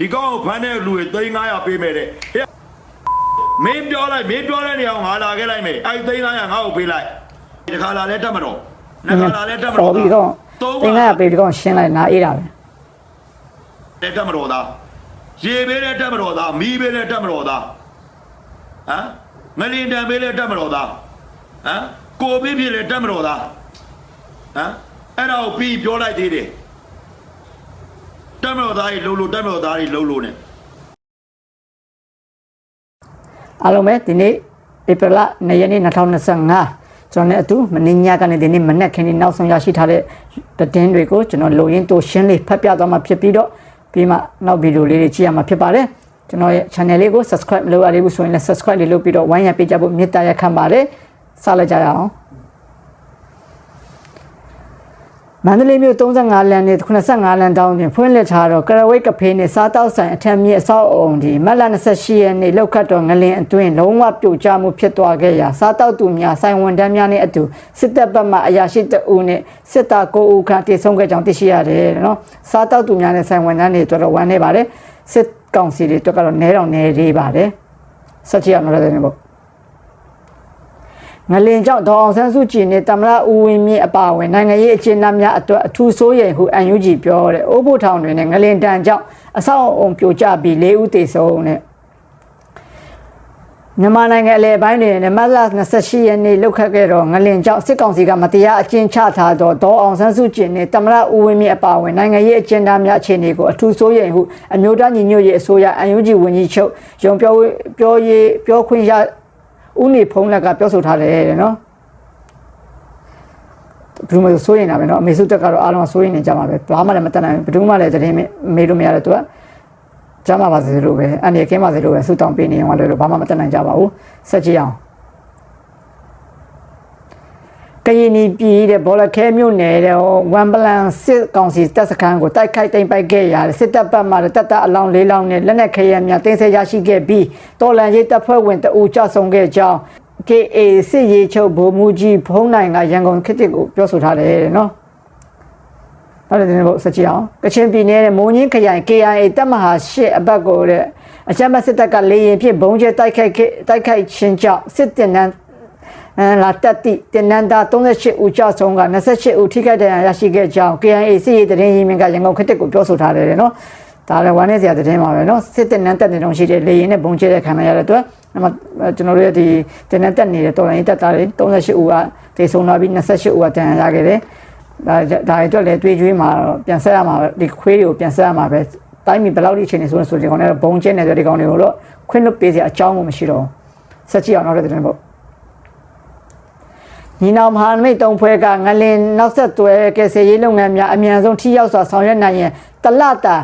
ဒီကောင်ကိုဖမ်းတဲ့လူတွေ3900ပေးမယ်တဲ့ဟဲ့မင်းပြောလိုက်မင်းပြောတဲ့နေရာကိုငါလာခဲ့လိုက်မယ်အဲ့ဒီ3900ငါ့ကိုပေးလိုက်ဒီခါလာလဲတက်မတော့နှစ်ခါလာလဲတက်မခေါ်တော့ပြီးတော့သုံးတင်ခါကပေးပြီးတော့ရှင်းလိုက်နားအေးတာပဲတဲ့တက်မတော်သားရေပေးတဲ့တက်မတော်သားမီးပေးတဲ့တက်မတော်သားဟမ်ငလင်တန်ပေးတဲ့တက်မတော်သားဟမ်ကိုပေးဖြစ်တဲ့တက်မတော်သားဟမ်အဲ့ဒါကိုပြီးပြောလိုက်သေးတယ် တက်မတော်သားကြီးလှုပ်လို့တက်မတော်သားကြီးလှုပ်လို့ ਨੇ အားလုံးပဲဒီနေ့ဧပြီလ2ရက်နေ့2025ကျွန်တော်နဲ့အတူမင်းညကနေဒီနေ့မနက်ခင်းနေ့နောက်ဆုံးရရှိထားတဲ့သတင်းတွေကိုကျွန်တော်လိုရင်းတိုရှင်းလေးဖတ်ပြသွားမှာဖြစ်ပြီးတော့ပြီးမှနောက်ဗီဒီယိုလေးတွေကြည့်ရမှာဖြစ်ပါတယ်ကျွန်တော်ရဲ့ channel လေးကို subscribe လုပ်ရသေးဘူးဆိုရင်လည်း subscribe လေးလုပ်ပြီးတော့ဝိုင်းရပေးကြဖို့မေတ္တာရက်ခံပါတယ်စလိုက်ကြရအောင် မန္တလေးမြို့35လမ်းနဲ့85လမ်းတောင်းတွင်ဖွင့်လှစ်ထားတော့ကရဝိတ်ကဖေးနဲ့စားတောက်ဆိုင်အထက်မြင့်အဆောက်အုံဒီမတ်လ28ရက်နေ့လောက်ခတ်တော့ငလင်အတွင်းလုံးဝပြိုကျမှုဖြစ်သွားခဲ့ရာစားတောက်သူများဆိုင်ဝန်ထမ်းများနဲ့အတူစစ်တပ်ဘက်မှအရာရှိတအူးနဲ့စစ်သားကိုဦးခန့်တည်ဆုံးခဲ့ကြောင်းသိရှိရတယ်နော်စားတောက်သူများနဲ့ဆိုင်ဝန်ထမ်းတွေတော်တော်ဝမ်းနေပါတယ်စစ်ကောင်စီတွေတော့ကတော့နဲတောင်နဲလေးပါတယ်ဆက်ချရအောင်လည်းနေပေါ့ ငလင်ကြောင့်ဒေါအောင်ဆန်းစုကြည်နဲ့တမရဦးဝင်းမြင့်အပါအဝင်နိုင်ငံရေးအခြေအနေများအတွက်အထူးစိုးရိမ်ဟုအန်ယူဂျီပြောတဲ့အိုးဖို့ထောင်တွင်နဲ့ငလင်တန်ကြောင့်အဆောက်အုံပြိုကျပြီး၄ဦးသေဆုံးတဲ့မြန်မာနိုင်ငံအလဲပိုင်းတွင်နမတ်လ28ရက်နေ့လောက်ခတ်ခဲ့တော့ငလင်ကြောင့်စစ်ကောင်စီကမတရားအကျဉ်းချထားတော့ဒေါအောင်ဆန်းစုကြည်နဲ့တမရဦးဝင်းမြင့်အပါအဝင်နိုင်ငံရေးအခြေအနေများအခြေအနေကိုအထူးစိုးရိမ်ဟုအမျိုးသားညီညွတ်ရေးအစိုးရအန်ယူဂျီဝန်ကြီးချုပ်ရုံပြောပြောရေးပြောခွင့်ရ ဦးနေဖုံးလက်ကပြောဆိုထားတယ်တဲ့နော်ဘယ်လိုမှစိုးရင်တာပဲเนาะအမေစုတက်ကတော့အားလုံးစိုးရင်နေကြမှာပဲဘာမှလည်းမတတ်နိုင်ဘူးဘယ်သူမှလည်းတရင်မေးလို့မရတဲ့သူကကြမှာပါစေလို့ပဲအနေကင်းပါစေလို့ပဲဆုတောင်းပေးနေအောင်လို့ဘာမှမတတ်နိုင်ကြပါဘူးဆက်ကြည့်အောင် ကရင်နီပြည်တဲ့ဘောလခဲမြို့နယ်တဲ့ဝန်ပလန်စစ်ကောင်စီတပ်စခန်းကိုတိုက်ခိုက်သိမ်းပိုက်ခဲ့ရတဲ့စစ်တပ်ဘက်မှတပ်တပ်အလောင်းလေးလောင်းနဲ့လက်နက်ခဲယမ်းများတင်ဆက်ရရှိခဲ့ပြီးတော်လန်ရေးတပ်ဖွဲ့ဝင်တအူကြဆုံးခဲ့ကြောင်း KA စစ်ရေးချုပ်ဗိုလ်မှူးကြီးဖုံးနိုင်ကရန်ကုန်ခေတ်တစ်ကိုပြောဆိုထားတယ်တဲ့နော်။ဟုတ်တယ်ဒီနေ့ဘုစချီအောင်ကချင်ပြည်နယ်ရဲ့မုံကြီးခရိုင် KIA တပ်မဟာ၈အဘက်ကိုတဲ့အချမ်းမစစ်တပ်ကလေရင်ဖြင့်ဘုံကျဲတိုက်ခိုက်ခဲ့တိုက်ခိုက်ခြင်းကြောင့်စစ်တင်နန်းအဲ လာတက်တိတင်နန္ဒ38ဦးကြောက်ဆုံးက28ဦးထိခိုက်ဒဏ်ရာရရှိခဲ့ကြောင်း KNA စစ်ရေးသတင်းရင်းမြစ်ကရန်ကုန်ခေတ်ကိုပြောဆိုထားတယ်နော်ဒါလည်းဝမ်းနည်းစရာသတင်းပါပဲနော်စစ်တင်နန်းတက်နေတော့ရှိတဲ့လေရင်နဲ့ပုံချဲတဲ့ခံရရတဲ့အတွက်အဲ့မှာကျွန်တော်တို့ရဲ့ဒီတင်နန်းတက်နေတဲ့တော်လိုင်းတက်တာတွေ38ဦးကဒေဆုံးလာပြီး28ဦးကတန်ရရခဲ့တယ်ဒါဒါတွေအတွက်လည်းတွေးကြွေးမှာတော့ပြန်ဆက်ရမှာဒီခွေးတွေကိုပြန်ဆက်ရမှာပဲတိုင်းပြည်ဘယ်လောက်ထိချိန်နေဆိုရင်ဆိုဒီကောင်တွေဘုံကျင်းနေဆိုဒီကောင်တွေကိုတော့ခွင့်လွတ်ပေးစရာအကြောင်းကိုမရှိတော့ဆက်ကြည့်အောင်နောက်တဲ့တင်ပေါ့ ညီနောင်မဟာမိတ်တုံဖွဲကငလင်နောက်ဆက်တွဲကယ်ဆယ်ရေးလုပ်ငန်းများအမြန်ဆုံးထိရောက်စွာဆောင်ရွက်နိုင်ရင်တလတာ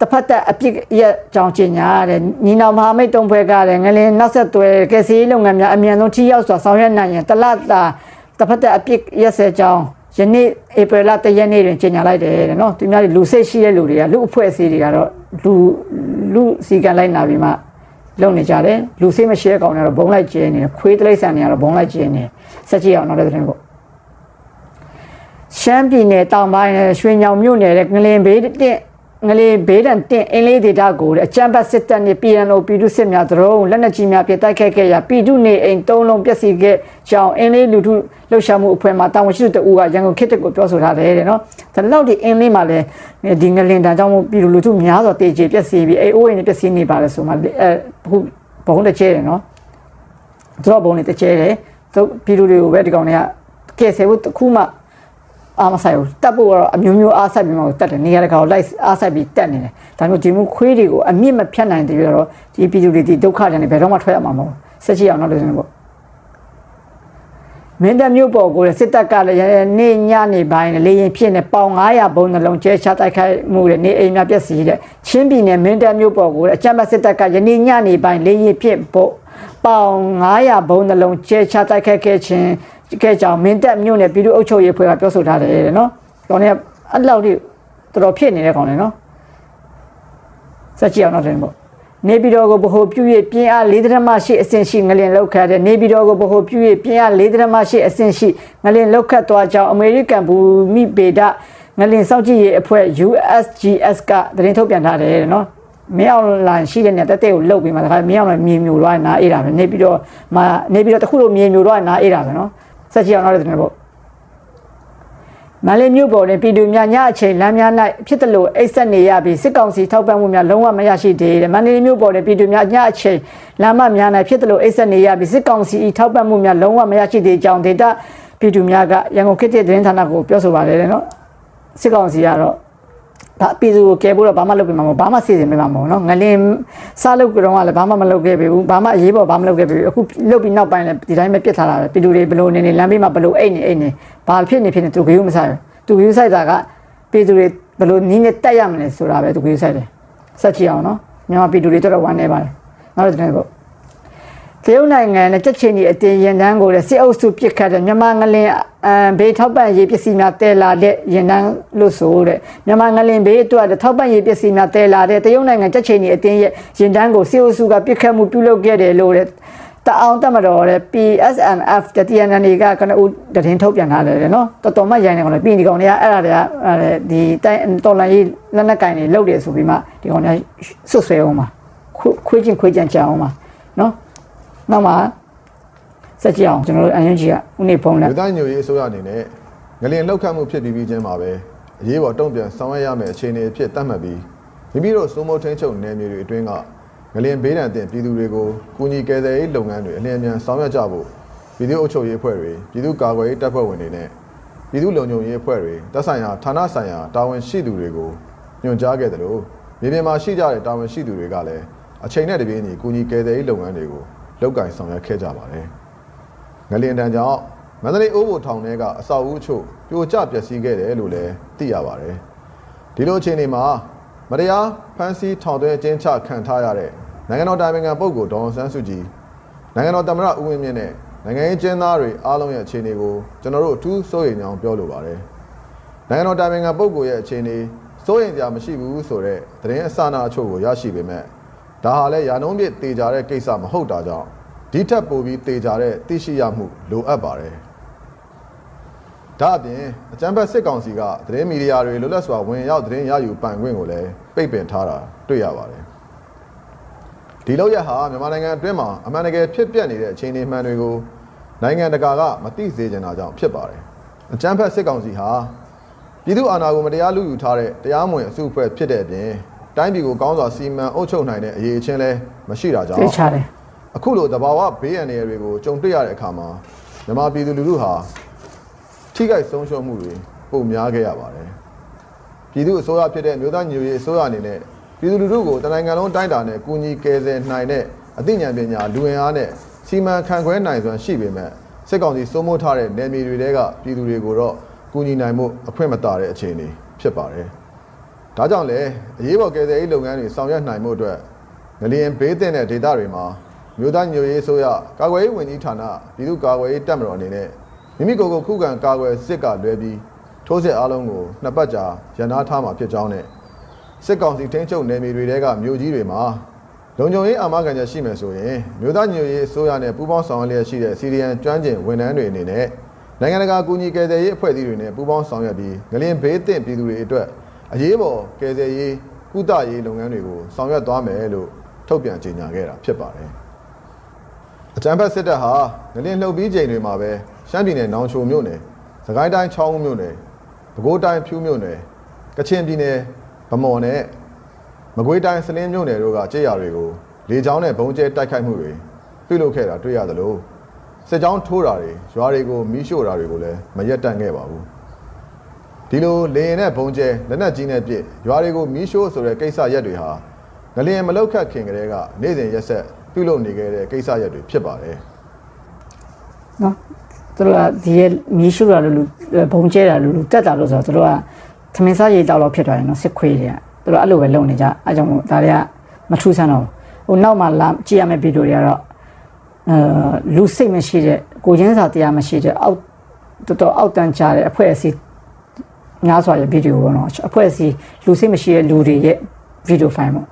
တစ်ဖက်သက်အပြစ်ရဲ့ကြောင်းကျင်ညာတဲ့ညီနောင်မဟာမိတ်တုံဖွဲကလည်းငလင်နောက်ဆက်တွဲကယ်ဆယ်ရေးလုပ်ငန်းများအမြန်ဆုံးထိရောက်စွာဆောင်ရွက်နိုင်ရင်တလတာတစ်ဖက်သက်အပြစ်ရက်စဲကြောင်းယနေ့ဧပြီလ1ရက်နေ့တွင်ကျင်ညာလိုက်တယ်တဲ့နော်သူများတွေလူစိတ်ရှိတဲ့လူတွေကလူအဖွဲ့အစည်းတွေကတော့လူလူစီကံလိုက်နာပြီးမှ လုံနေကြတယ်လူစိတ်မရှိတဲ့ကောင်တွေကတော့ဘုံလိုက်ကျဲနေတယ်ခွေးတိရစ္ဆာန်တွေကတော့ဘုံလိုက်ကျဲနေတယ်စက်ကြည့်အောင်နောက်တဲ့တဲ့ပေါ့ရှမ်းပြည်နယ်တောင်ပိုင်းနဲ့ရွှေညောင်မြို့နယ်တဲ့ငလင်ဘေးတက် ငလင်ဘေးတန်တင်အင်းလေးဒေတာကိုတဲ့အကြမ်းဖက်စစ်တပ်နဲ့ပြည်ရန်လိုပြည်သူစစ်များသရုံးလက်နက်ကြီးများပြတိုက်ခတ်ခဲ့ရာပြည်သူနေအိမ်သုံးလုံးပျက်စီးခဲ့ကြောင်းအင်းလေးလူထုလှုပ်ရှားမှုအဖွဲ့မှတာဝန်ရှိသူတဦးကရန်ကုန်ခေတ်တက်ကိုပြောဆိုထားတယ်တဲ့နော်ဒါလောက်ဒီအင်းလေးမှာလည်းဒီငလင်တန်ကြောင့်မို့ပြည်သူလူထုများစွာတေကျေပျက်စီးပြီးအိုးအိမ်တွေပျက်စီးနေပါလေဆိုမှအဲခုဘုံတစ်ချဲတယ်နော်သူတို့ဘုံတွေတစ်ချဲတယ်သူပြည်သူတွေကိုပဲဒီကောင်တွေကကဲဆယ်ဖို့တစ်ခုမှ အားမဆိုင်ဘူးတက်ဖို့ကတော့အမျိုးမျိုးအားဆိုင်ပြီးမှတက်တယ်နေရာတကာကိုလိုက်အားဆိုင်ပြီးတက်နေတယ်ဒါမျိုးဒီမျိုးခွေးတွေကိုအမြင့်မဖြတ်နိုင်တဲ့ပြီးတော့ဒီပြည်သူတွေဒီဒုက္ခတွေနဲ့ဘယ်တော့မှထွက်ရမှာမဟုတ်ဘူးဆက်ကြည့်အောင်နောက်တစ်ခုပေါ့မင်းတပ်မြို့ပေါ်ကိုစစ်တပ်ကလည်းနေညနေပိုင်းလေရင်ဖြစ်နေပေါင်900ဘုံနှလုံးကျဲချတိုက်ခိုက်မှုတွေနေအိမ်များပျက်စီးတဲ့ချင်းပြည်နယ်မင်းတပ်မြို့ပေါ်ကိုအကြမ်းဖက်စစ်တပ်ကယနေ့ညနေပိုင်းလေရင်ဖြစ်ဖို့ပေါင်900ဘုံနှလုံးကျဲချတိုက်ခိုက်ခဲ့ခြင်း ခဲ့ကြောင်မင်းတက်မြို့နယ်ပြည်သူ့အုပ်ချုပ်ရေးဖွဲ့ကပြောဆိုထားတယ်တဲ့နော်တော်နေအဲ့လောက်ထိတော်တော်ဖြစ်နေတဲ့ကောင်လေနော်စက်ကြည့်အောင်နောက်ထပ်ပေါ့နေပြည်တော်ကိုဗဟိုပြု၍ပြင်းအား၄ဒသမ၈အဆင့်ရှိငလင်လောက်ခတ်တဲ့နေပြည်တော်ကိုဗဟိုပြု၍ပြင်းအား၄ဒသမ၈အဆင့်ရှိငလင်လောက်ခတ်သွားကြောင်းအမေရိကန်ဘူမိပေဒငလင်စောင့်ကြည့်ရေးအဖွဲ့ USGS ကသတင်းထုတ်ပြန်ထားတယ်တဲ့နော်မင်းအောင်လာရှိတဲ့နေတက်တဲ့ကိုလှုပ်ပြီးမှဒါခါမင်းအောင်လာမြေမျိုးတော့နားအေးတာပဲနေပြီးတော့မနေပြီးတော့တခုလိုမြေမျိုးတော့နားအေးတာပဲနော် ဆက်ကြည့်အောင်နောက်တဲ့တင်ပေါ့မန္တလေးမြို့ပေါ်တွင်ပြည်သူများညအချိန်လမ်းများ၌ဖြစ်တယ်လို့အိတ်ဆက်နေရပြီးစစ်ကောင်စီထောက်ပံ့မှုများလုံးဝမရရှိသေးတဲ့မန္တလေးမြို့ပေါ်တွင်ပြည်သူများညအချိန်လမ်းမများ၌ဖြစ်တယ်လို့အိတ်ဆက်နေရပြီးစစ်ကောင်စီ၏ထောက်ပံ့မှုများလုံးဝမရရှိသေးကြောင်းဒေတာပြည်သူများကရန်ကုန်ခေတ်သစ်သတင်းဌာနကိုပြောဆိုပါတယ်တဲ့နော်စစ်ကောင်စီကတော့ ဒါပြည်သူကိုကဲဖို့တော့ဘာမှလုပ်ပြမှာမဟုတ်ဘာမှစီစဉ်ပြမှာမဟုတ်နော်ငလင်းစားလုပ်ကြတော့ကလည်းဘာမှမလုပ်ခဲ့ပြီဘူးဘာမှအရေးပေါ်ဘာမှလုပ်ခဲ့ပြီအခုလုပ်ပြီးနောက်ပိုင်းလည်းဒီတိုင်းပဲပြစ်ထားတာပဲပြည်သူတွေဘလို့နေနေလမ်းဘေးမှာဘလို့အိတ်နေအိတ်နေဘာဖြစ်နေဖြစ်နေသူကယူမဆိုင်သူကယူဆိုင်တာကပြည်သူတွေဘလို့နင်းနေတက်ရမလဲဆိုတာပဲသူကယူဆိုင်တယ်ဆက်ကြည့်အောင်နော်မြန်မာပြည်သူတွေတော်တော်ဝမ်းနေပါတယ်နောက်တစ်နေ့ပေါ့ တရုတ်နိုင်ငံနဲ့ချက်ချင်းဒီအတင်းရင်တန်းကိုလည်းစစ်အုပ်စုပစ်ခတ်တဲ့မြန်မာငလင်အမ်ဘေးထောက်ပံ့ရေးပစ္စည်းများတဲလာတဲ့ရင်တန်းလို့ဆိုတဲ့မြန်မာငလင်ဘေးအတွက်ထောက်ပံ့ရေးပစ္စည်းများတဲလာတဲ့တရုတ်နိုင်ငံချက်ချင်းဒီအတင်းရဲ့ရင်တန်းကိုစစ်အုပ်စုကပစ်ခတ်မှုပြုလုပ်ခဲ့တယ်လို့တဲ့တအောင်တက်မတော်တဲ့ PSNF တတိယနနေကကနဦးတရင်ထုတ်ပြန်ထားတယ်နော်တော်တော်မှရိုင်းနေကောင်လေပြည်ဒီကောင်တွေကအဲ့ဒါတွေကအဲ့ဒါဒီတိုင်းတော်လန်ရေးလက်နက်ကင်တွေလုပ်တယ်ဆိုပြီးမှဒီကောင်တွေဆွတ်ဆွဲအောင်ပါခွခွေးချင်းခွေးကြံကြအောင်ပါနော် နောက်မှာစက်ကြည့်အောင်ကျွန်တော်တို့အန်ယူဂျီကဥနေဖုန်းလက်လူသားညိုရေးအစိုးရအနေနဲ့ငလျင်လောက်ခတ်မှုဖြစ်ပြီးပြီးချင်းမှာပဲအရေးပေါ်တုံ့ပြန်ဆောင်ရွက်ရမယ့်အခြေအနေအဖြစ်သတ်မှတ်ပြီးမိမိတို့စိုးမိုးထင်းချုပ်နယ်မြေတွေအတွင်းကငလျင်ဘေးဒဏ်တင်ပြည်သူတွေကိုကူညီကယ်ဆယ်ရေးလုပ်ငန်းတွေအလျင်အမြန်ဆောင်ရွက်ကြဖို့ပြည်သူ့အုပ်ချုပ်ရေးအဖွဲ့တွေပြည်သူ့ကာကွယ်ရေးတပ်ဖွဲ့ဝင်တွေနဲ့ပြည်သူ့လုံခြုံရေးအဖွဲ့တွေတပ်ဆိုင်ရာဌာနဆိုင်ရာတာဝန်ရှိသူတွေကိုညွှန်ကြားခဲ့တယ်လို့မြေပြင်မှာရှိကြတဲ့တာဝန်ရှိသူတွေကလည်းအချိန်နဲ့တပြေးညီကူညီကယ်ဆယ်ရေးလုပ်ငန်းတွေကို လုပ်ကင်ဆောင်ရွက်ခဲ့ကြပါတယ်။ငလျင်တန်းကြောင့်မန္တလေးအိုးဘိုထောင်ထဲကအဆောက်အဦအချို့ပြိုကျပျက်စီးခဲ့တယ်လို့လည်းသိရပါတယ်။ဒီလိုအခြေအနေမှာမတရားဖမ်းဆီးထောင်သွင်းအကျဉ်းချခံထားရတဲ့နိုင်ငံတော်တိုင်ပင်ခံပုဂ္ဂိုလ်ဒေါအောင်ဆန်းစုကြည်နိုင်ငံတော်သမ္မတဦးဝင်းမြင့်နဲ့နိုင်ငံရေးကျင်းသားတွေအားလုံးရဲ့အခြေအနေကိုကျွန်တော်တို့အထူးစိုးရိမ်ကြောင်းပြောလိုပါတယ်။နိုင်ငံတော်တိုင်ပင်ခံပုဂ္ဂိုလ်ရဲ့အခြေအနေစိုးရိမ်ကြမရှိဘူးဆိုတဲ့သတင်းအစအနာအချို့ကိုရရှိပေမဲ့ ဒါဟာလည်းရာနှုန်းပြည့်တေကြတဲ့ကိစ္စမဟုတ်တာကြောင့်ဒီထက်ပိုပြီးတေကြတဲ့သိရှိရမှုလိုအပ်ပါတယ်။ဒါအပြင်အကြံဖက်စစ်ကောင်စီကသတင်းမီဒီယာတွေလွတ်လပ်စွာဝင်ရောက်သတင်းရယူပိုင်ခွင့်ကိုလည်းပိတ်ပင်ထားတာတွေ့ရပါတယ်။ဒီလောက်ရဟာမြန်မာနိုင်ငံအတွင်းမှာအမှန်တကယ်ဖြစ်ပျက်နေတဲ့အခြေအနေမှန်တွေကိုနိုင်ငံတကာကမသိစေချင်တာကြောင့်ဖြစ်ပါတယ်။အကြံဖက်စစ်ကောင်စီဟာပြည်သူအာဏာကိုမတရားလူယူထားတဲ့တရားမဝင်အစုအဖွဲ့ဖြစ်တဲ့အပြင် တိုင်းပြည်ကိုကောင်းစွာစီမံအုပ်ချုပ်နိုင်တဲ့အရေးအချင်းလည်းမရှိတာကြောင့်သိချတယ်အခုလိုတဘာဝဘေးအန္တရာယ်တွေကိုကြုံတွေ့ရတဲ့အခါမှာမြန်မာပြည်သူလူထုဟာထိခိုက်ဆုံးရှုံးမှုတွေပုံများခဲ့ရပါတယ်။ပြည်သူအစိုးရဖြစ်တဲ့မြို့သားညွေရေးအစိုးရအနေနဲ့ပြည်သူလူထုကိုတနိုင်ငံလုံးတိုင်းတာနဲ့ကူညီကယ်ဆယ်နိုင်တဲ့အသိဉာဏ်ပညာလူဝင်အားနဲ့စီမံခန့်ခွဲနိုင်စွမ်းရှိပေမဲ့စစ်ကောင်စီစိုးမိုးထားတဲ့နယ်မြေတွေတဲကပြည်သူတွေကိုတော့ကူညီနိုင်မှုအခွင့်မတာတဲ့အခြေအနေဖြစ်ပါတယ်။ ဒါကြောင့်လည်းအရေးပေါ်ကယ်ဆယ်ရေးလုပ်ငန်းတွေဆောင်ရွက်နိုင်မှုအတွက်ငလျင်ဘေးသင့်တဲ့ဒေသတွေမှာမြို့သားညိုရေးဆိုရကာကွယ်ရေးဝန်ကြီးဌာနပြည်သူ့ကာကွယ်ရေးတပ်မတော်အနေနဲ့မိမိကိုယ်ကိုခုခံကာကွယ်စစ်ကလွဲပြီးထိုးစစ်အားလုံးကိုနှစ်ပတ်ကြာရန်နာထားမှာဖြစ်ကြောင်းနဲ့စစ်ကောင်စီထင်းချုပ်နယ်မြေတွေတဲကမြို့ကြီးတွေမှာလုံခြုံရေးအာမခံချက်ရှိမယ်ဆိုရင်မြို့သားညိုရေးအစိုးရနဲ့ပူးပေါင်းဆောင်ရွက်လျက်ရှိတဲ့စီရီယန်ကျွမ်းကျင်ဝန်ထမ်းတွေအနေနဲ့နိုင်ငံတကာကူညီကယ်ဆယ်ရေးအဖွဲ့အစည်းတွေနဲ့ပူးပေါင်းဆောင်ရွက်ပြီးငလင်ဘေးသင့်ပြည်သူတွေအတွက် အရေးပေါ်ကယ်ဆယ်ရေးကုသရေးလုပ်ငန်းတွေကိုဆောင်ရွက်သွားမယ်လို့ထုတ်ပြန်ကြေညာခဲ့တာဖြစ်ပါတယ်အကြံဖက်စစ်တပ်ဟာငလင်းလှုပ်ပြီးချိန်တွေမှာပဲရှမ်းပြည်နယ်နောင်ချိုမြို့နယ်စကိုင်းတိုင်းချောင်းဦးမြို့နယ်ပဲခူးတိုင်းဖြူးမြို့နယ်ကချင်ပြည်နယ်ဗမော်နဲ့မကွေးတိုင်းစလင်းမြို့နယ်တို့ကကြေးရတွေကိုလေကြောင်းနဲ့ဘုံကျဲတိုက်ခိုက်မှုတွေပြုလုပ်ခဲ့တာတွေ့ရသလိုစစ်ကြောင်းထိုးတာတွေရွာတွေကိုမီးရှို့တာတွေကိုလည်းမရက်တန့်ခဲ့ပါဘူး ဒီလိုလေရင်နဲ့ဘုံကျဲလက်နက်ကြီးနဲ့ပစ်ရွာတွေကိုမီးရှို့ဆိုတဲ့ကိစ္စရက်တွေဟာငလျင်မလောက်ခတ်ခင်ကတည်းကနေ့စဉ်ရက်ဆက်ပြုလုပ်နေခဲ့တဲ့ကိစ္စရက်တွေဖြစ်ပါတယ်နော်သူတို့ကဒီရဲ့မီးရှို့တာလို့လူဘုံကျဲတာလို့လူတက်တာလို့ဆိုတော့သူတို့ကသမင်းစားရေတောက်တော့ဖြစ်သွားတယ်နော်စစ်ခွေးတွေကသူတို့အဲ့လိုပဲလုပ်နေကြအဲကြောင့်မို့ဒါတွေကမထူးဆန်းတော့ဘူးဟိုနောက်မှလာကြည့်ရမယ့်ဗီဒီယိုတွေကတော့အဲလူစိတ်မရှိတဲ့ကိုချင်းစာတရားမရှိတဲ့အောက်တော်တော်အောက်တန်းကြတဲ့အဖွဲ့အစည်း များစွာရဲ့ဗီဒီယိုပေါ့နော်အဖွဲ့အစည်းလူစိတ်မရှိတဲ့လူတွေရဲ့ဗီဒီယိုဖိုင်ပေါ့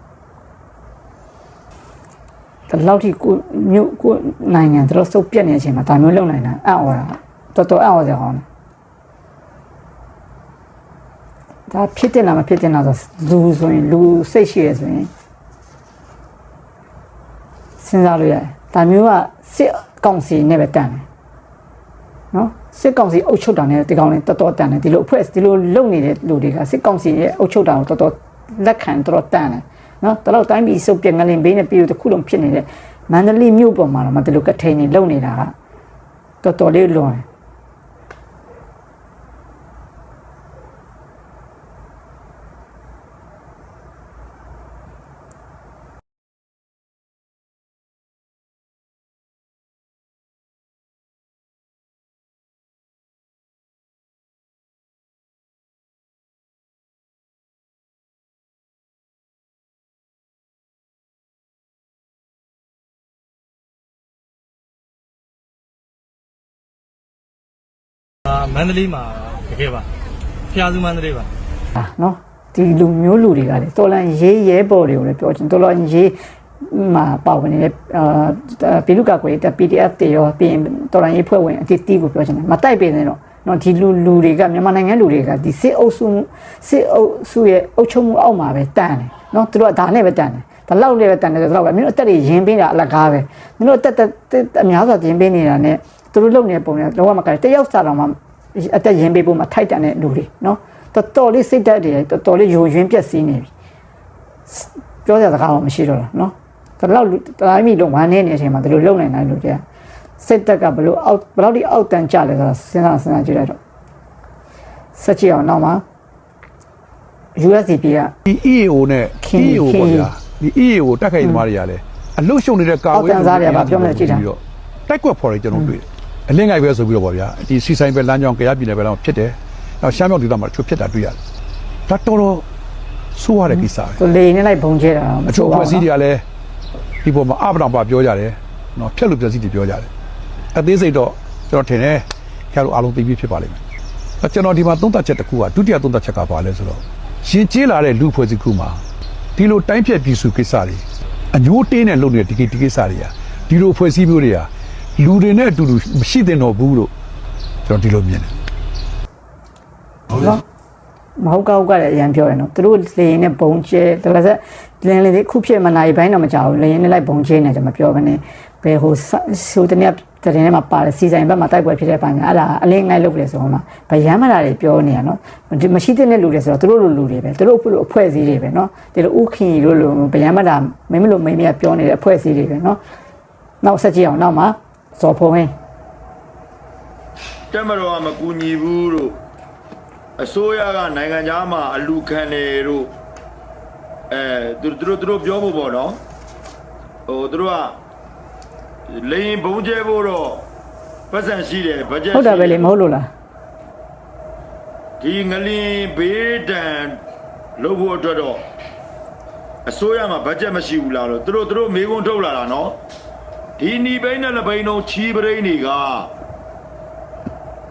တလောက်ထိကိုမြို့ကိုနိုင်ငံတို့စုပ်ပြက်နေတဲ့အချိန်မှာဒါမျိုးလုပ်နိုင်တာအံ့ဩတာတော်တော်အံ့ဩစရာကောင်းတယ်ဒါဖြစ်တင်လားမဖြစ်တင်လားဆိုလူဆိုရင်လူစိတ်ရှိရဆိုရင်စဉ်းစားလို့ရတယ်ဒါမျိုးကစစ်ကောင်စီနဲ့ပဲတန်တယ်နော် စစ်ကောင်စီအုပ်ချုပ်တာနဲ့ဒီကောင်လေးတော်တော်တန်တယ်ဒီလိုအဖွဲ့ဒီလိုလုပ်နေတဲ့လူတွေကစစ်ကောင်စီရဲ့အုပ်ချုပ်တာကိုတော်တော်လက်ခံတော်တော်တန်တယ်နော်တော်တော်တိုင်းပြည်စုပ်ပြက်ငလင်ဘေးနဲ့ပြည်သူတစ်ခုလုံးဖြစ်နေတဲ့မန္တလေးမြို့ပေါ်မှာတော့မဒီလိုကထိန်နေလုံနေတာကတော်တော်လေးလွန်တယ် မန္တလေးမှာတကယ်ပါဖျားစုမန္တလေးပါနော်ဒီလူမျိုးလူတွေကလည်းတော်လန်ရေးရဲပေါ်တွေကိုလည်းပြောချင်တော်လန်ရေးမှာပါဝင်နေတဲ့အာပြည်လူ့ကာကွယ်ရေးတပ် PDF တွေရောပြီးရင်တော်လန်ရေးဖွဲ့ဝင်အသီးသီးကိုပြောချင်တယ်မတိုက်ပေနဲ့တော့နော်ဒီလူလူတွေကမြန်မာနိုင်ငံလူတွေကဒီစစ်အုပ်စုစစ်အုပ်စုရဲ့အုပ်ချုပ်မှုအောက်မှာပဲတန်တယ်နော်သူတို့ကဒါနဲ့ပဲတန်တယ်ဒါလောက်လည်းပဲတန်တယ်ဆိုတော့မင်းတို့အသက်တွေရင်ပေးတာအလကားပဲမင်းတို့အသက်အများစွာရင်ပေးနေတာ ਨੇ သူတို့လုပ်နေတဲ့ပုံတွေကလောကမကတယောက်စားတော့မှအသက်ရင်ပေးဖို့မှထိုက်တန်တဲ့လူတွေနော်တော်တော်လေးစိတ်ဓာတ်တွေတော်တော်လေးယိုယွင်းပြက်စီးနေပြီပြောရတဲ့ကောင်မရှိတော့ဘူးနော်ဒါတော့တိုင်းမိလုံးဝမ်းနေနေတဲ့အချိန်မှာဒီလိုလုံနိုင်တယ်လို့ကြည့်စိတ်တက်ကဘလို့အောက်ဘလို့ဒီအောက်တန်းကြလဲဆိုတာစဉ်းစားစဉ်းစားကြည့်လိုက်တော့ဆက်ကြည့်အောင်နောက်မှာ USDP ကဒီ EAO နဲ့ EAO ပေါ့ဗျာဒီ EAO တက်ခိုင်သမားတွေကလည်းအလုရှုံနေတဲ့ကာဝေးအောက်တန်းစားတွေကပြောမယ်ကြည့်တာတိုက်ကွက်ဖော်တွေကျွန်တော်တွေ့တယ် အလင်းငိုက်ပဲဆိုပြီးတော့ပေါ့ဗျာဒီစီဆိုင်ပဲလမ်းကြောင်းကြရပြည်နယ်ပဲလမ်းဖြစ်တယ်နောက်ရှမ်းမြောက်ဒေသမှာချိုးဖြစ်တာတွေ့ရတယ်ဒါတော်တော်ဆိုးရတဲ့ကိစ္စပဲသူလေနေလိုက်ဘုံကျဲတာမအချို့အဖွဲ့အစည်းတွေကလည်းဒီပေါ်မှာအပဒံပါပြောကြတယ်နော်ဖြက်လို့ပြစီတွေပြောကြတယ်အသေးစိတ်တော့ကျွန်တော်ထင်တယ်ခင်ဗျားတို့အားလုံးသိပြီးဖြစ်ပါလိမ့်မယ်အဲကျွန်တော်ဒီမှာသုံးသပ်ချက်တစ်ခုကဒုတိယသုံးသပ်ချက်ကပါလဲဆိုတော့ရှင်ကျေးလာတဲ့လူဖွဲ့စည်းခုမှာဒီလိုတိုင်းဖြတ်ပြည်စုကိစ္စတွေအညိုးတင်းနဲ့လုပ်နေတဲ့ဒီကိဒီကိစ္စတွေကဒီလိုဖွဲ့စည်းမျိုးတွေက လူတွေနဲ့အတူတူမရှိသင့်တော့ဘူးလို့ကျွန်တော်ဒီလိုမြင်တယ်နော်မဟုတ်ကောက်ကလည်းအရင်ပြောတယ်နော်သူတို့လေရင်နဲ့ဘုံကျဲဒါလည်းဆက်လင်းလေးတွေခုဖြစ်မနိုင်ဘိုင်းတော့မကြောက်ဘူးလေရင်နဲ့လိုက်ဘုံကျဲနေကြမပြောဘဲနဲ့ဘယ်ဟိုဆိုတနေ့တရင်ထဲမှာပါတယ်စီဆိုင်ဘက်မှာတိုက်ပွဲဖြစ်တဲ့ပိုင်းအဲ့ဒါအလင်းငိုက်လုပ်တယ်ဆိုတော့မှဗယမ်းမလာတွေပြောနေရနော်ဒီမရှိတဲ့လူတွေဆိုတော့သူတို့လိုလူတွေပဲသူတို့အဖွဲ့လိုအဖွဲ့အစည်းတွေပဲနော်ဒီလိုဥခင်ကြီးတို့လိုဗယမ်းမလာမင်းမလို့မင်းမပြောနေတဲ့အဖွဲ့အစည်းတွေပဲနော်နောက်ဆက်ကြည့်အောင်နောက်မှာ ဇော်ဖုံးဟင်းတက်မတော်ကမကူညီဘူးလို့အစိုးရကနိုင်ငံသားမှာအလူခံတယ်လို့အဲသူတို့သူတို့ပြောဖို့ပေါ့နော်ဟိုသူတို့ကလေရင်ဘုံကျဲဖို့တော့ပတ်စံရှိတယ်ဘတ်ဂျက်ဟုတ်တာပဲလေမဟုတ်လို့လားဒီငလင်ဘေးတန်လုပ်ဖို့အတွက်တော့အစိုးရမှာဘတ်ဂျက်မရှိဘူးလားလို့သူတို့သူတို့မေးခွန်းထုတ်လာတာနော် ဒီနီဘိန်းနဲ့လဘိန်းလုံးချီပရိန်းတွေက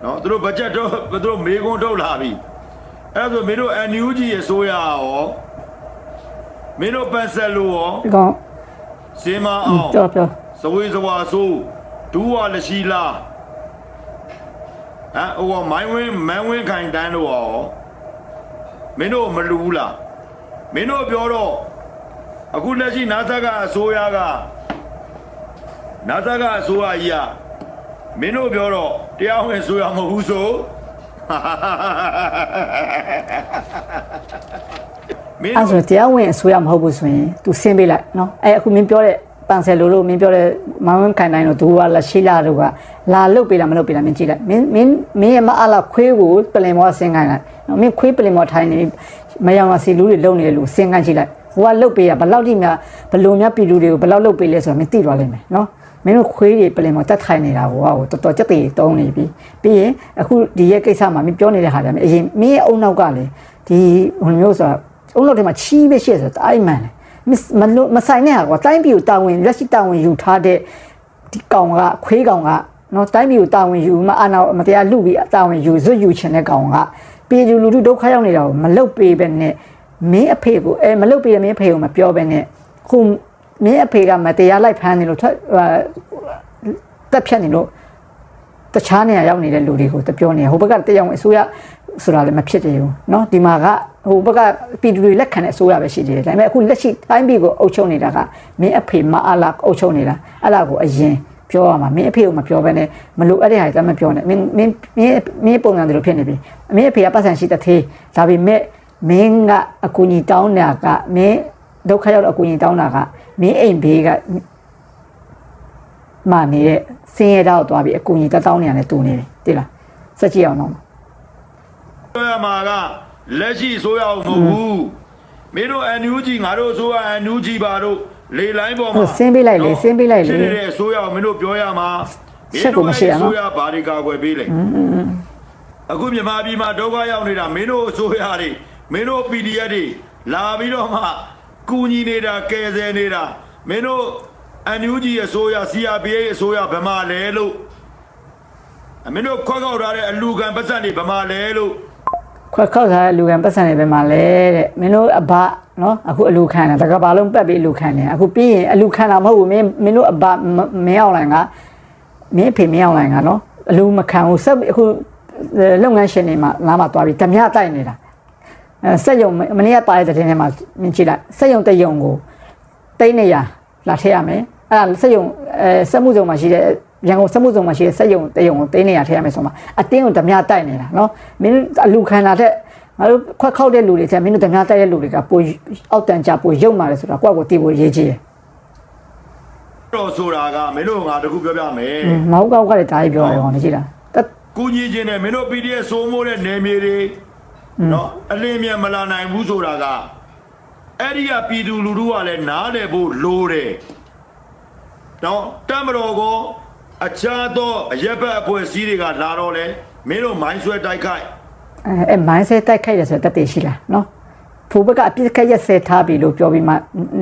နော်သူတို့ဘတ်ဂျက်တော့သူတို့မေးခွန်းထုတ်လာပြီအဲ့ဒါဆိုမင်းတို့ NUG ရဲ့အစိုးရရောမင်းတို့ပန်ဆက်လို့ရောဒီကောင်စင်မအောင်ပြောပြောစဝေးစဝါဆိုးဒူးဝါလရှိလားဟမ်ဟိုကမိုင်းဝင်းမန်းဝင်းခိုင်တန်းတို့ရောမင်းတို့မလူဘူးလားမင်းတို့ပြောတော့အခုလက်ရှိနာသကအစိုးရက နာသကအစိုးရကြီးကမင်းတို့ပြောတော့တရားဝင်အစိုးရမဟုတ်ဘူးဆိုမင်းအဲ့တို့ဆိုတရားဝင်အစိုးရမဟုတ်ဘူးဆိုရင် तू ဆင်းပေးလိုက်နော်အဲ့အခုမင်းပြောတဲ့ပန်ဆယ်လိုလိုမင်းပြောတဲ့မောင်ဝင်းခိုင်တိုင်းတို့သူကလာရှိလာတို့ကလာလုတ်ပေးလားမလုတ်ပေးလားမင်းကြည့်လိုက်မင်းမင်းမင်းရဲ့မအားလာခွေးကိုပလင်မောဆင်းခိုင်းလိုက်နော်မင်းခွေးပလင်မောထိုင်နေမယောင်လာစီလူတွေလုံနေတယ်လို့ဆင်းခိုင်းကြည့်လိုက်ဟိုကလုတ်ပေးရဘယ်လောက်ထိများဘယ်လိုများပြည်လူတွေကိုဘယ်လောက်လုတ်ပေးလဲဆိုတော့မင်းသိသွားလိမ့်မယ်နော် မင်းတို့ခွေးတွေပလင်မောတက်ထိုင်နေတာကိုဟိုတော်တော်ကြက်တေတုံးနေပြီပြီးရင်အခုဒီရဲ့ကိစ္စမှာမင်းပြောနေတဲ့ဟာတွေအရင်မင်းရဲ့အုံနောက်ကလေဒီဟိုမျိုးဆိုတာအုံလို့ထဲမှာချီးပဲရှိရဆိုတိုင်းမှန်တယ်မစ်မလို့မဆိုင်နဲ့ဟာကွာတိုင်းပြည်ကိုတာဝန်လက်ရှိတာဝန်ယူထားတဲ့ဒီကောင်ကခွေးကောင်ကနော်တိုင်းပြည်ကိုတာဝန်ယူမအာနာမတရားလူပြီးတာဝန်ယူဇွတ်ယူချင်တဲ့ကောင်ကပြည်သူလူထုဒုက္ခရောက်နေတာကိုမလုတ်ပေးပဲနဲ့မင်းအဖေကိုအဲမလုတ်ပေးရမင်းအဖေကိုမပြောပဲနဲ့ခု မင်းအဖေကမတရားလိုက်ဖမ်းနေလို့ထွက်တက်ဖြတ်နေလို့ တခြားနေရာရောက်နေတဲ့လူတွေကိုတပြောနေဟိုဘက်ကတရားဝင်အစိုးရဆိုတာလည်းမဖြစ်သေးဘူးเนาะဒီမှာက ဟိုဘက်ကပြည်သူတွေလက်ခံတဲ့အစိုးရပဲရှိသေးတယ်ဒါပေမဲ့အခုလက်ရှိတိုင်းပြည်ကိုအုပ်ချုပ်နေတာကမင်းအဖေမအားလာအုပ်ချုပ်နေတာအဲ့ဒါကိုအရင်ပြောရမှာမင်းအဖေကိုမပြောဘဲနဲ့မလို့အဲ့ဒီဟာတွေတမပြောနဲ့မင်းမင်းမင်းမင်းပုံစံတွေလိုဖြစ်နေပြီမင်းအဖေကပတ်စံရှိတဲ့သေးဒါပေမဲ့မင်းကအကူကြီးတောင်းတာကမင်းဒုက္ခရောက်တော့အကူကြီးတောင်းတာက မင်းအိမ်ဘေးကမာနေတဲ့စင်းရဲတော့သွားပြီးအကူကြီးတောင်းနေရတယ်တူနေတယ်တိလားစက်ကြည့်အောင်တော့ဆိုရမှာကလက်ရှိဆိုရအောင်မဟုတ်ဘူးမင်းတို့ NUG ငါတို့ဆိုရ NUG ပါတို့လေလိုင်းပေါ်ဟိုမှာဆင်းပေးလိုက်လေဆင်းပေးလိုက်လေဖြစ်နေတဲ့ဆိုရအောင်မင်းတို့ပြောရမှာရှက်ကိုမရှိရနော်ဆိုရဘာတွေကာကွယ်ပေးလဲအခုမြန်မာပြည်မှာဒုက္ခရောက်နေတာမင်းတို့ဆိုရတွေမင်းတို့ PDF တွေလာပြီးတော့မှ ကူညီနေတာကယ်ဆယ်နေတာမင်းတို့ NUG ရဲ့ဆိုရ CRPA ရဲ့ဆိုရဘယ်မှာလဲလို့အမင်းတို့ခွက်ခောက်ထားတဲ့အလူခံပတ်စံတွေဘယ်မှာလဲလို့ခွက်ခောက်ထားတဲ့လူကံပတ်စံတွေပဲမှာလဲတဲ့မင်းတို့အဘနော်အခုအလူခံတယ်တကဘာလုံးပတ်ပြီးအလူခံတယ်အခုပြီးရင်အလူခံတာမဟုတ်ဘူးမင်းမင်းတို့အဘမမင်းအောင်လိုင်ကမင်းအဖေမင်းအောင်လိုင်ကနော်အလူမခံဘူးဆက်ပြီးအခုလုပ်ငန်းရှင်တွေမှာလာမှသွားပြီးဓမြတိုက်နေတာအဲ စက်ယုံမနေ့ကပါတဲ့တဲ့ထဲမှာမင်းကြည့်လိုက်စက်ယုံတယုံကိုတိတ်နေရလာထည့်ရမယ်အဲ့ဒါစက်ယုံအဲစက်မှုစုံမှာရှိတဲ့ရန်ကုန်စက်မှုစုံမှာရှိတဲ့စက်ယုံတယုံကိုတိတ်နေရထည့်ရမယ်ဆိုမှအတင်းကိုဓမြတိုက်နေတာနော်မင်းအလူခံတာတဲ့ငါတို့ခွက်ခောက်တဲ့လူတွေတဲ့မင်းတို့ဓမြတိုက်တဲ့လူတွေကပိုအောက်တန်ကြပိုရုပ်မာတယ်ဆိုတာကိုယ့်ကိုတီးဖို့ရေးကြည့်တယ်တော့ဆိုတာကမင်းတို့ငါတခုပြောပြမယ်မဟုတ်ကောက်ကလည်းဒါကြီးပြောတယ်ဟောနေကြည့်လားတက်ကူညီခြင်းနဲ့မင်းတို့ PDF စိုးမိုးတဲ့နယ်မြေတွေ နော်အလင်းမြန်မလာနိုင်ဘူးဆိုတာကအဲ့ဒီကပြည်သူလူထုကလည်းနားလည်ဖို့လိုတယ်နော်တမတော်ကောအခြားသောအရက်ဘက်အဖွဲ့အစည်းတွေကလာတော့လဲမင်းတို့မိုင်းဆွဲတိုက်ခိုက်အဲအဲမိုင်းဆဲတိုက်ခိုက်ရဆိုတက်တည်ရှိလားနော်ဖိုးဘက်ကအပြစ်ခက်ရက်ဆဲထားပြီလို့ပြောပြီးမှ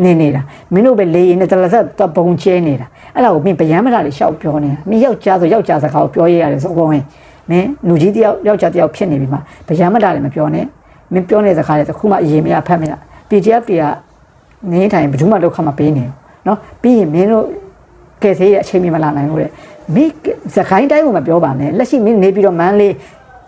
နေနေတာမင်းတို့ပဲလေရင်နဲ့တလဆက်တပုံကျဲနေတာအဲ့ဒါကိုမင်းဗျမ်းမလာတွေရှောက်ပြောနေတာမင်းယောက်ျားဆိုယောက်ျားစကားကိုပြောရရတယ်ဆိုတော့ဝင် မင်းလူကြီးတယောက်ယောက်ျားတယောက်ဖြစ်နေပြီမှဗျမ်းမလာတွေမပြောနဲ့မင်းပြောနေတဲ့စကားတွေတစ်ခုမှအရေးမရဖတ်မရ PDF တွေကနေထိုင်ဘယ်သူမှဒုက္ခမပေးနေဘူးနော်ပြီးရင်မင်းတို့ကဲဆေးရဲ့အချိန်မီမလာနိုင်လို့တဲ့မိစကိုင်းတိုင်းကိုမပြောပါနဲ့လက်ရှိမင်းနေပြီးတော့မန်းလေး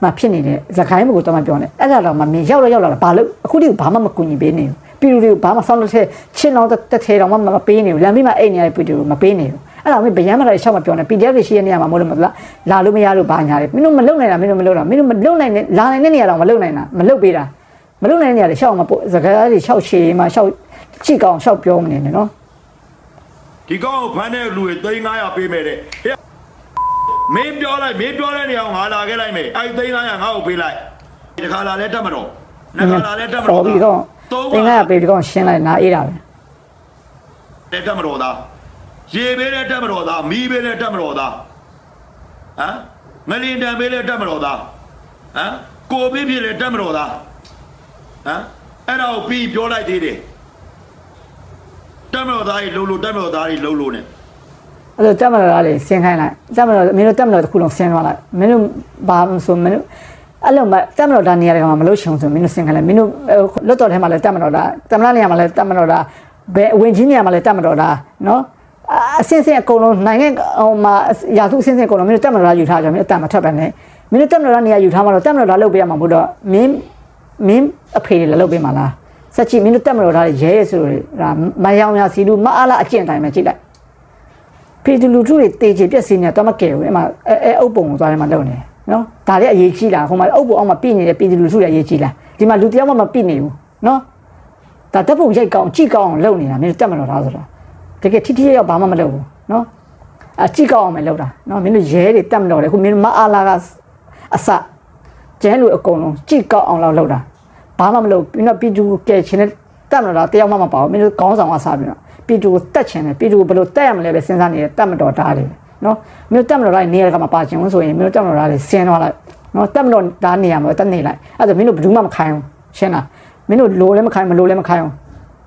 မှာဖြစ်နေတဲ့စကိုင်းဘက်ကိုတော့မပြောနဲ့အဲ့ဒါတော့မှမင်းရောက်တော့ရောက်လာတာဘာလို့အခုဒီဘာမှမကူညီပေးနေဘူးပြည်သူတွေကိုဘာမှဆောင်းလို့တဲ့ချင်းတော့တစ်ထဲတော့မှမပေးနေဘူးလမ်းမမှာအိတ်နေရတဲ့ပြည်သူကိုမပေးနေဘူး အဲ့ဒါမင်းဗျမ်းမလာရှောက်မပြောနဲ့ PDF တွေရှိတဲ့နေရာမှာမဟုတ်လို့မလားလာလို့မရလို့ဘာညာလဲမင်းတို့မလုံနိုင်တာမင်းတို့မလုံတာမင်းတို့မလုံနိုင်နဲ့လာနိုင်တဲ့နေရာတော့မလုံနိုင်တာမလုံပေးတာမလုံနိုင်တဲ့နေရာတွေရှောက်မှာပို့စကားတွေရှောက်ရှည်မှာရှောက်ကြည့်ကောင်းရှောက်ပြောမနေနဲ့နော်ဒီကောင်ကိုဖမ်းတဲ့လူတွေ3500ပေးမယ်တဲ့ဟဲ့မင်းပြောလိုက်မင်းပြောတဲ့နေရာကိုငါလာခဲ့လိုက်မယ်အဲ့3500ငါ့ကိုပေးလိုက်ဒီခါလာလဲတက်မတော့နှစ်ခါလာလဲတက်မဆော်တော့ပြီးတော့သုံးတင်ခါကပေးပြီးတော့ရှင်းလိုက်နားအေးတာပဲတဲ့တက်မတော်သား ရေပေးတဲ့တက်မတော်သားမီးပေးတဲ့တက်မတော်သားဟမ်ငလင်တံပေးတဲ့တက်မတော်သားဟမ်ကိုပေးဖြစ်တဲ့တက်မတော်သားဟမ်အဲ့ဒါကိုပြီးပြောလိုက်သေးတယ်တက်မတော်သားကြီးလှုပ်လို့တက်မတော်သားကြီးလှုပ်လို့ ਨੇ အဲ့တော့တက်မတော်လေးဆင်းခိုင်းလိုက်တက်မတော်မင်းတို့တက်မတော်တစ်ခုလုံးဆင်းသွားလိုက်မင်းတို့ဘာမှဆိုမင်းတို့အဲ့လိုမှတက်မတော်ဒါနေရာတွေကမှမလို့ရှုံဆိုမင်းတို့ဆင်းခိုင်းလိုက်မင်းတို့လွတ်တော်ထဲမှာလည်းတက်မတော်ဒါတက်မလားနေရာမှာလည်းတက်မတော်ဒါဘယ်ဝင်ကြီးနေရာမှာလည်းတက်မတော်ဒါနော် အစင်းစင်းအကုန်လုံးနိုင်ငံဟိုမှာရာထုအစင်းစင်းအကုန်လုံးမင်းတို့တက်မတော်ဒါယူထားကြမင်းတို့တက်မထွက်ပဲနဲ့မင်းတို့တက်မတော်ဒါနေရာယူထားမှတော့တက်မတော်ဒါလုပ်ပေးရမှာဘုတော့မင်းမင်းအဖေတွေလည်းလုပ်ပေးမှာလားစက်ချီမင်းတို့တက်မတော်ဒါရဲရဲဆိုလို့ဒါမယောင်ရစီလူမအားလားအကျင့်တိုင်းပဲကြည့်လိုက်ပြည်သူလူထုတွေတေချေပြက်စီနေတော့မကဲဘူးအဲ့မှာအဲအဲအုပ်ပုံကိုသွားတယ်မှာလုပ်နေတယ်နော်ဒါလည်းအရေးကြီးလားဟိုမှာအုပ်ပုံအောက်မှာပြည့်နေတဲ့ပြည်သူလူထုတွေအရေးကြီးလားဒီမှာလူတယောက်မှမပြည့်နေဘူးနော်ဒါတပ်ပုံရိုက်ကောင်းကြည့်ကောင်းအောင်လုပ်နေတာမင်းတို့တက်မလို့သားဆိုတော့ တကယ်ထိထိရောက်ဘာမှမလုပ်ဘူးနော်အကြည့်ကောင်းအောင်ပဲလုပ်တာနော်မင်းတို့ရဲတွေတက်မလို့လေခုမင်းတို့မအားလာကအစကျန်းလူအကုန်လုံးကြည့်ကောင်းအောင်လောက်လုပ်တာဘာမှမလုပ်ပြီးတော့ပြည်သူကဲချင်းနဲ့တက်မလို့သားတယောက်မှမပါဘူးမင်းတို့ခေါင်းဆောင်ကစားပြီးတော့ပြည်သူကိုတက်ချင်တယ်ပြည်သူကိုဘယ်လိုတက်ရမလဲပဲစဉ်းစားနေတယ်တက်မတော်တားတယ်နော်မြို့တက်မတော်တားနေရာကမှာပါချင်ဘူးဆိုရင်မြို့တက်မတော်တားတွေဆင်းသွားလိုက်နော်တက်မတော်တားနေရာမှာတက်နေလိုက်အဲ့ဒါမင်းတို့ဘယ်သူမှမခိုင်းဘူးရှင်းလားမင်းတို့လိုလည်းမခိုင်းမလိုလည်းမခိုင်းဘူး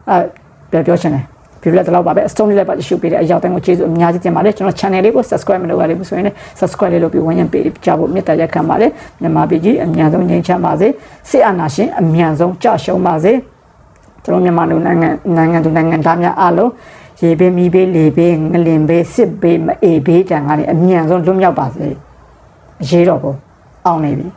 အဲ့ပြောပြောချင်တယ် ပြပြလက်တော့ပါပဲအစတုံးလေးလိုက်ပါရှုပ်ပေးတဲ့အရောက်တိုင်းကိုကျေးဇူးအများကြီးတင်ပါတယ်ကျွန်တော် channel လေးကို subscribe မလုပ်ရသေးဘူးဆိုရင်လည်း subscribe လေးလုပ်ပြီးဝန်ရံပေးကြဖို့မေတ္တာရက်ခံပါတယ်မြန်မာပြည်ကြီးအမြန်ဆုံးငြိမ်းချမ်းပါစေစစ်အာဏာရှင်အမြန်ဆုံးကြရှုံးပါစေကျွန်တော်မြန်မာလူနိုင်ငံနိုင်ငံသူနိုင်ငံသားများအားလုံးရေဘေးမီးဘေးလေဘေးငလင်ဘေးစစ်ဘေးမအေးဘေးတန်ကနေအမြန်ဆုံးလွတ်မြောက်ပါစေအရေးတော်ကိုအောင်နေပြီ